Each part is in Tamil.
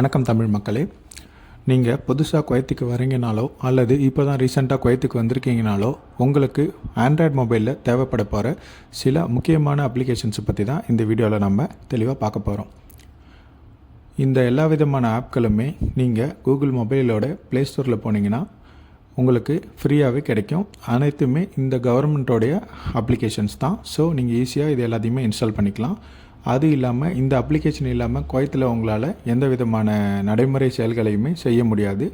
வணக்கம் தமிழ் மக்களே. நீங்கள் புதுசாக குவைத்துக்கு வரீங்கனாலோ அல்லது இப்போ தான் ரீசெண்டாக குவைத்துக்கு வந்திருக்கீங்கனாலோ உங்களுக்கு ஆண்ட்ராய்ட் மொபைலில் தேவைப்பட போகிற சில முக்கியமான அப்ளிகேஷன்ஸை பற்றி தான் இந்த வீடியோவில் நம்ம தெளிவாக பார்க்க போகிறோம் இந்த எல்லா விதமான ஆப்களுமே நீங்கள் கூகுள் மொபைலோட ப்ளே ஸ்டோரில் போனீங்கன்னா உங்களுக்கு ஃப்ரீயாகவே கிடைக்கும். அனைத்துமே இந்த கவர்மெண்ட்டோடைய அப்ளிகேஷன்ஸ் தான். ஸோ நீங்கள் ஈஸியாக இது எல்லாத்தையுமே இன்ஸ்டால் பண்ணிக்கலாம். அது இல்லாமல் இந்த அப்ளிகேஷன் இல்லாமல் குவைத்தில் உங்களால் எந்த விதமான நடைமுறை செயல்களையுமே செய்ய முடியாது.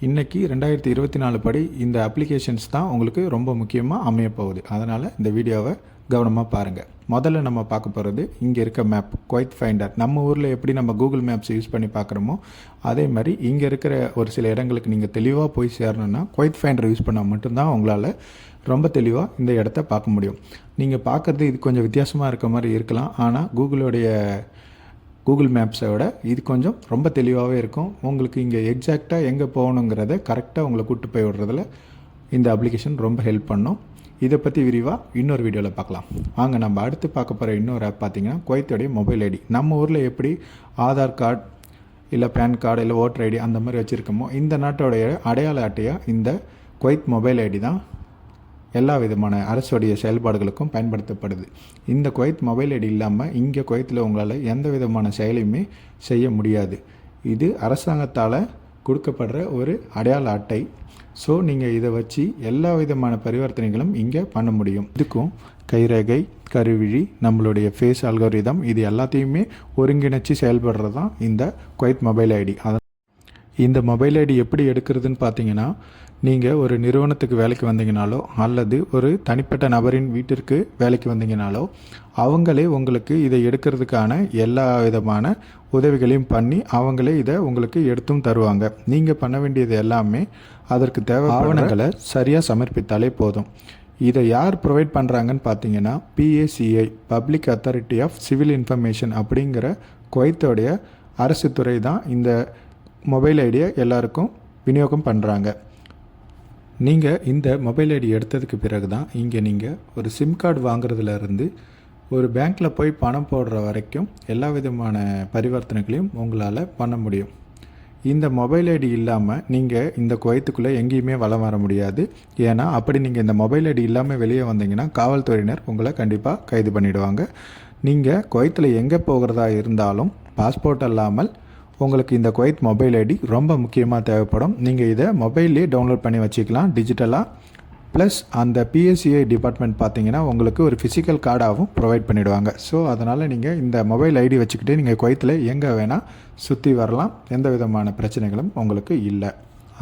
இன்றைக்கி ரெண்டாயிரத்தி இருபத்தி நாலு படி இந்த அப்ளிகேஷன்ஸ் தான் உங்களுக்கு ரொம்ப முக்கியமாக அமையப்போகுது அதனால் இந்த வீடியோவை கவனமாக பாருங்கள் முதல்ல நம்ம பார்க்க போகிறது இங்கே இருக்க மேப் குவைத் ஃபைண்டர் நம்ம ஊரில் எப்படி நம்ம கூகுள் மேப்ஸ் யூஸ் பண்ணி பார்க்குறோமோ அதே மாதிரி இங்கே இருக்கிற ஒரு சில இடங்களுக்கு நீங்கள் தெளிவாக போய் சேரணுன்னா குவைத் ஃபைண்டர் யூஸ் பண்ணால் மட்டும்தான் உங்களால் ரொம்ப தெளிவாக இந்த இடத்த பார்க்க முடியும். நீங்கள் பார்க்குறது இது கொஞ்சம் வித்தியாசமாக இருக்க மாதிரி இருக்கலாம். ஆனால் கூகுளோடைய கூகுள் மேப்ஸை விட இது கொஞ்சம் ரொம்ப தெளிவாகவே இருக்கும். உங்களுக்கு இங்கே எக்ஸாக்டாக எங்கே போகணுங்கிறத கரெக்டாக உங்களை கூப்பிட்டு போய் விடுறதுல இந்த அப்ளிகேஷன் ரொம்ப ஹெல்ப் பண்ணும். இதை பற்றி விரிவாக இன்னொரு வீடியோவில் பார்க்கலாம். வாங்க நம்ம அடுத்து பார்க்க போகிற இன்னொரு ஆப் பார்த்தீங்கன்னா குவைத்தோடைய மொபைல் ஐடி. நம்ம ஊரில் எப்படி ஆதார் கார்டு இல்லை பேன் கார்டு இல்லை ஓட்டர் ஐடி அந்த மாதிரி வச்சுருக்கோமோ இந்த நாட்டோடைய அடையாள அட்டையாக இந்த குவைத் மொபைல் ஐடி தான். எல்லா விதமான அரசுடைய செயல்பாடுகளுக்கும் பயன்படுத்தப்படுது. இந்த குவைத் மொபைல் ஐடி இல்லாமல் இங்கே குவைத்தில் உங்களால் எந்த விதமான செயலையுமே செய்ய முடியாது. இது அரசாங்கத்தால் கொடுக்கப்படுற ஒரு அடையாள அட்டை. ஸோ நீங்கள் இதை வச்சு எல்லா விதமான பரிவர்த்தனைகளும் இங்கே பண்ண முடியும். இதுக்கும் கைரேகை கருவிழி நம்மளுடைய ஃபேஸ் அல்கோரிதம் இது எல்லாத்தையுமே ஒருங்கிணைச்சு செயல்படுறது தான் இந்த குவைத் மொபைல் ஐடி. அதை இந்த மொபைல் ஐடி எப்படி எடுக்கிறதுன்னு பார்த்தீங்கன்னா நீங்கள் ஒரு நிறுவனத்துக்கு வேலைக்கு வந்தீங்கனாலோ அல்லது ஒரு தனிப்பட்ட நபரின் வீட்டிற்கு வேலைக்கு வந்தீங்கனாலோ அவங்களே உங்களுக்கு இதை எடுக்கிறதுக்கான எல்லா விதமான உதவிகளையும் பண்ணி அவங்களே இதை உங்களுக்கு எடுத்தும் தருவாங்க. நீங்கள் பண்ண வேண்டியது எல்லாமே அதற்கு தேவை ஆவணங்களை சரியாக சமர்ப்பித்தாலே போதும். இதை யார் ப்ரொவைட் பண்ணுறாங்கன்னு பார்த்தீங்கன்னா PACI public authority of civil information அப்படிங்கிற குவைத்தோடைய அரசு துறை தான் இந்த மொபைல் ஐடியை எல்லாருக்கும் விநியோகம் பண்ணுறாங்க நீங்கள் இந்த மொபைல் ஐடி எடுத்ததுக்கு பிறகு தான் இங்கே நீங்கள் ஒரு சிம் கார்டு வாங்குறதுலேருந்து ஒரு பேங்க்கில் போய் பணம் போடுற வரைக்கும் எல்லா விதமான பரிவர்த்தனைகளையும் உங்களால் பண்ண முடியும். இந்த மொபைல் ஐடி இல்லாமல் நீங்கள் இந்த குவைத்துக்குள்ளே எங்கேயுமே வலம் வர முடியாது. ஏன்னா அப்படி நீங்கள் இந்த மொபைல் ஐடி இல்லாமல் வெளியே வந்தீங்கன்னா காவல்துறையினர் உங்களை கண்டிப்பாக கைது பண்ணிவிடுவாங்க நீங்கள் குவைத்தில் எங்கே போகிறதா இருந்தாலும் பாஸ்போர்ட் இல்லாமல் உங்களுக்கு இந்த குவைத் மொபைல் ஐடி ரொம்ப முக்கியமாக தேவைப்படும். நீங்கள் இதை மொபைல்லே டவுன்லோட் பண்ணி வச்சுக்கலாம். டிஜிட்டலாக ப்ளஸ் அந்த பிஎஸ்சிஐ டிபார்ட்மெண்ட் பார்த்தீங்கன்னா உங்களுக்கு ஒரு ஃபிசிக்கல் கார்டாகவும் ப்ரொவைட் பண்ணிவிடுவாங்க ஸோ அதனால் நீங்கள் இந்த மொபைல் ஐடி வச்சுக்கிட்டு நீங்கள் குவைத்தில் எங்கே வேணால் சுற்றி வரலாம். எந்த விதமான பிரச்சனைகளும் உங்களுக்கு இல்லை.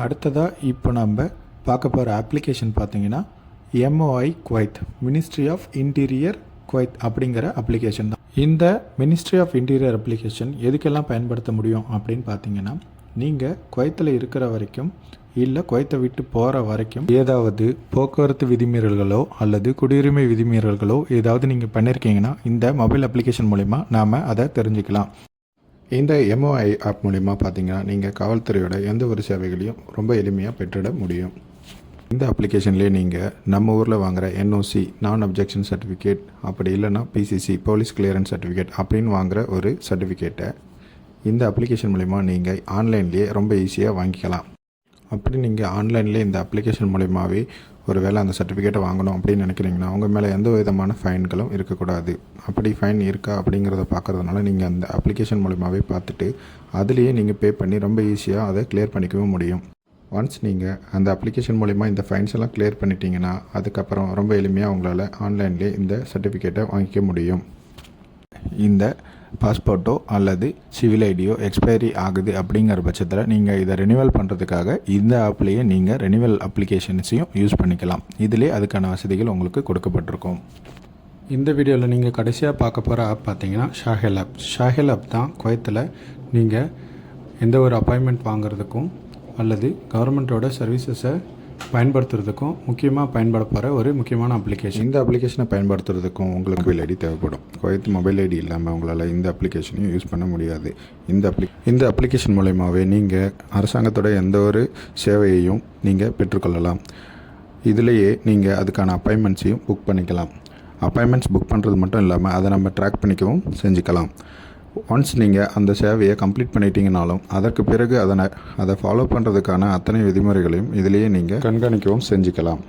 அடுத்ததாக இப்போ நம்ம பார்க்க போகிற அப்ளிகேஷன் பார்த்தீங்கன்னா MOI Kuwait ministry of interior Kuwait அப்படிங்கிற அப்ளிகேஷன் தான். இந்த மினிஸ்ட்ரி ஆஃப் இன்டீரியர் அப்ளிகேஷன் எதுக்கெல்லாம் பயன்படுத்த முடியும் அப்படின்னு பார்த்தீங்கன்னா நீங்கள் குவைத்தில் இருக்கிற வரைக்கும் இல்லை குவைத்தை விட்டு போகிற வரைக்கும் ஏதாவது போக்குவரத்து விதிமீறல்களோ அல்லது குடியுரிமை விதிமீறல்களோ ஏதாவது நீங்கள் பண்ணியிருக்கீங்கன்னா இந்த மொபைல் அப்ளிகேஷன் மூலிமா நாம் அதை தெரிஞ்சுக்கலாம். இந்த எம்ஓஐ ஆப் மூலிமா பார்த்தீங்கன்னா நீங்கள் காவல்துறையோட எந்த ஒரு சேவைகளையும் ரொம்ப எளிமையாக பெற்றிட முடியும். இந்த அப்ளிகேஷன்லேயே நீங்கள் நம்ம ஊரில் வாங்குகிற என்ஓசி நான் அப்ஜெக்ஷன் சர்டிஃபிகேட் அப்படி இல்லைன்னா பிசிசி போலீஸ் கிளியரன்ஸ் சர்டிஃபிகேட் அப்படின்னு வாங்குகிற ஒரு சர்டிஃபிகேட்டை இந்த அப்ளிகேஷன் மூலிமா நீங்கள் ஆன்லைன்லேயே ரொம்ப ஈஸியாக வாங்கிக்கலாம். அப்படி நீங்கள் ஆன்லைன்லேயே இந்த அப்ளிகேஷன் மூலிமாவே ஒரு வேளை அந்த சர்டிஃபிகேட்டை வாங்கணும் அப்படின்னு நினைக்கிறீங்கன்னா உங்கள் மேலே எந்த விதமான ஃபைன்களும் இருக்கக்கூடாது. அப்படி ஃபைன் இருக்கா அப்படிங்கிறத பார்க்குறதுனால நீங்கள் அந்த அப்ளிகேஷன் மூலிமாவே பார்த்துட்டு அதுலேயே நீங்கள் பே பண்ணி ரொம்ப ஈஸியாக அதை கிளியர் பண்ணிக்கவும் முடியும். ஒன்ஸ் நீங்கள் அந்த அப்ளிகேஷன் மூலிமா இந்த ஃபைன்ஸ் எல்லாம் கிளியர் பண்ணிட்டீங்கன்னா அதுக்கப்புறம் ரொம்ப எளிமையாக உங்களால் ஆன்லைன்லேயே இந்த சர்டிஃபிகேட்டை வாங்கிக்க முடியும். இந்த பாஸ்போர்ட்டோ அல்லது சிவில் ஐடியோ எக்ஸ்பைரி ஆகுது அப்படிங்கிற பட்சத்தில் நீங்கள் இதை ரெனிவல் பண்ணுறதுக்காக இந்த ஆப்லேயே நீங்கள் ரெனிவல் அப்ளிகேஷன்ஸையும் யூஸ் பண்ணிக்கலாம். இதிலே அதுக்கான வசதிகள் உங்களுக்கு கொடுக்கப்பட்டிருக்கும். இந்த வீடியோவில் நீங்கள் கடைசியாக பார்க்க போகிற ஆப் பார்த்தீங்கன்னா ஷாஹெல் ஆப் ஷாஹெல் ஆப் தான் குவைத்தில் நீங்கள் எந்த ஒரு அப்பாயின்மெண்ட் வாங்குறதுக்கும் அல்லது கவர்மெண்ட்டோட சர்வீசஸை பயன்படுத்துறதுக்கும் முக்கியமாக பயன்பட போகிற ஒரு முக்கியமான அப்ளிகேஷன் இந்த அப்ளிகேஷனை பயன்படுத்துறதுக்கும் உங்களுக்கு மொபைல் ஐடி தேவைப்படும். குவைத் மொபைல் ஐடி இல்லாமல் உங்களால் இந்த அப்ளிகேஷனையும் யூஸ் பண்ண முடியாது. இந்த அப்ளி இந்த அப்ளிகேஷன் மூலயமாவே நீங்கள் அரசாங்கத்தோட எந்த ஒரு சேவையையும் நீங்கள் பெற்றுக்கொள்ளலாம். இதிலேயே நீங்கள் அதுக்கான அப்பாயின்மெண்ட்ஸையும் புக் பண்ணிக்கலாம். அப்பாயின்மெண்ட்ஸ் புக் பண்ணுறது மட்டும் இல்லாமல் அதை நம்ம ட்ராக் பண்ணிக்கவும் செஞ்சுக்கலாம். ஒன்ஸ் நீங்கள் அந்த சேவையை கம்ப்ளீட் பண்ணிட்டீங்கனாலும் அதற்கு பிறகு அதனை அதை ஃபாலோ பண்ணுறதுக்கான அத்தனை விதிமுறைகளையும் இதிலேயே நீங்கள் கண்காணிக்கவும் செஞ்சுக்கலாம்.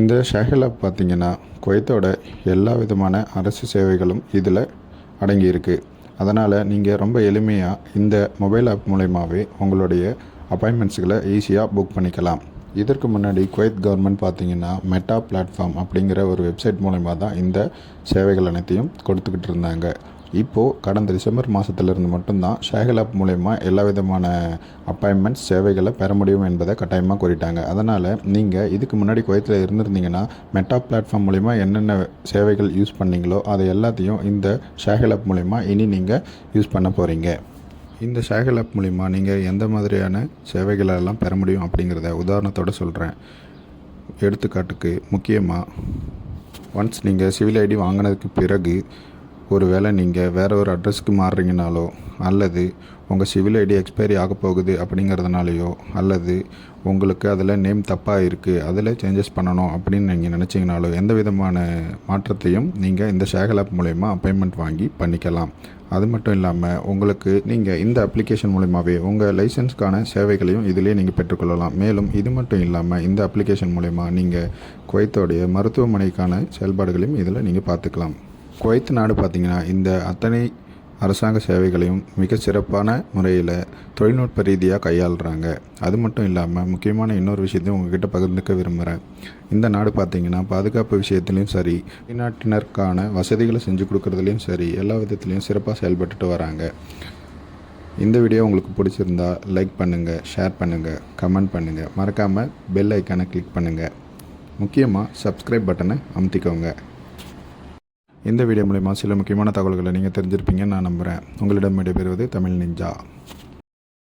இந்த ஷேகல் ஆப் பார்த்திங்கன்னா குவைத்தோட எல்லா விதமான அரசு சேவைகளும் இதில் அடங்கியிருக்கு அதனால் நீங்கள் ரொம்ப எளிமையாக இந்த மொபைல் ஆப் மூலயமாவே உங்களுடைய அப்பாயின்மெண்ட்ஸுகளை ஈஸியாக புக் பண்ணிக்கலாம். இதற்கு முன்னாடி குவைத் கவர்மெண்ட் பார்த்தீங்கன்னா மெட்டா பிளாட்ஃபார்ம் அப்படிங்கிற ஒரு வெப்சைட் மூலயமா தான் இந்த சேவைகள் அனைத்தையும் கொடுத்துக்கிட்டு இருந்தாங்க. இப்போது கடந்த டிசம்பர் மாதத்துலேருந்து மட்டும்தான் ஷேகல் ஆப் மூலயமா எல்லா விதமான அப்பாயின்மெண்ட்ஸ் சேவைகளை பெற முடியும் என்பதை கட்டாயமாக கூறிட்டாங்க. அதனால் நீங்கள் இதுக்கு முன்னாடி குவைத்தில் இருந்திருந்தீங்கன்னா மெட்டா பிளாட்ஃபார்ம் மூலிமா என்னென்ன சேவைகள் யூஸ் பண்ணிங்களோ அதை எல்லாத்தையும் இந்த ஷேகல் ஆப் மூலயமா இனி நீங்கள் யூஸ் பண்ண போகிறீங்க இந்த ஷேகல் ஆப் மூலிமா நீங்கள் எந்த மாதிரியான சேவைகளெல்லாம் பெற முடியும் அப்படிங்கிறத உதாரணத்தோடு சொல்கிறேன் எடுத்துக்காட்டுக்கு முக்கியமாக ஒன்ஸ் நீங்கள் சிவில் ஐடி வாங்கினதுக்கு பிறகு ஒரு வேளை நீங்கள் வேறு ஒரு அட்ரஸ்க்கு மாறுறீங்கனாலோ அல்லது உங்கள் சிவில் ஐடி எக்ஸ்பைரி ஆக போகுது அப்படிங்கிறதுனாலையோ அல்லது உங்களுக்கு அதில் நேம் தப்பாக இருக்குது அதில் சேஞ்சஸ் பண்ணணும் அப்படின்னு நீங்கள் நினச்சிங்கனாலோ எந்த விதமான மாற்றத்தையும் நீங்கள் இந்த ஷேகல் ஆப் மூலயமா அப்பாயின்மெண்ட் வாங்கி பண்ணிக்கலாம். அது மட்டும் இல்லாமல் உங்களுக்கு நீங்கள் இந்த அப்ளிகேஷன் மூலயமாவே உங்கள் லைசன்ஸ்க்கான சேவைகளையும் இதிலே நீங்கள் பெற்றுக்கொள்ளலாம். மேலும் இது மட்டும் இல்லாமல் இந்த அப்ளிகேஷன் மூலயமா நீங்கள் குவைத்தோடைய மருத்துவமனைக்கான செயல்பாடுகளையும் இதில் நீங்கள் பார்த்துக்கலாம். குவைத் நாடு பார்த்திங்கன்னா இந்த அத்தனை அரசாங்க சேவைகளையும் மிக சிறப்பான முறையில் தொழில்நுட்ப ரீதியாக கையாளுறாங்க. அது மட்டும் இல்லாமல் முக்கியமான இன்னொரு விஷயத்தையும் உங்ககிட்ட பகிர்ந்துக்க விரும்புகிறேன் இந்த நாடு பார்த்திங்கன்னா பாதுகாப்பு விஷயத்துலையும் சரி வெளிநாட்டினருக்கான வசதிகளை செஞ்சு கொடுக்குறதுலையும் சரி எல்லா விதத்துலேயும் சிறப்பாக செயல்பட்டுட்டு வராங்க. இந்த வீடியோ உங்களுக்கு பிடிச்சிருந்தா லைக் பண்ணுங்கள் ஷேர் பண்ணுங்கள் கமெண்ட் பண்ணுங்கள் மறக்காமல் பெல் ஐக்கானை கிளிக் பண்ணுங்கள் முக்கியமாக சப்ஸ்கிரைப் பட்டனை அமுத்திக்கோங்க. இந்த வீடியோ மூலிமா சில முக்கியமான தகவல்களை நீங்கள் தெரிஞ்சிருப்பீங்கன்னு நான் நம்புகிறேன் உங்களிடம் விடைபெறுவது தமிழ் நிஞ்சா.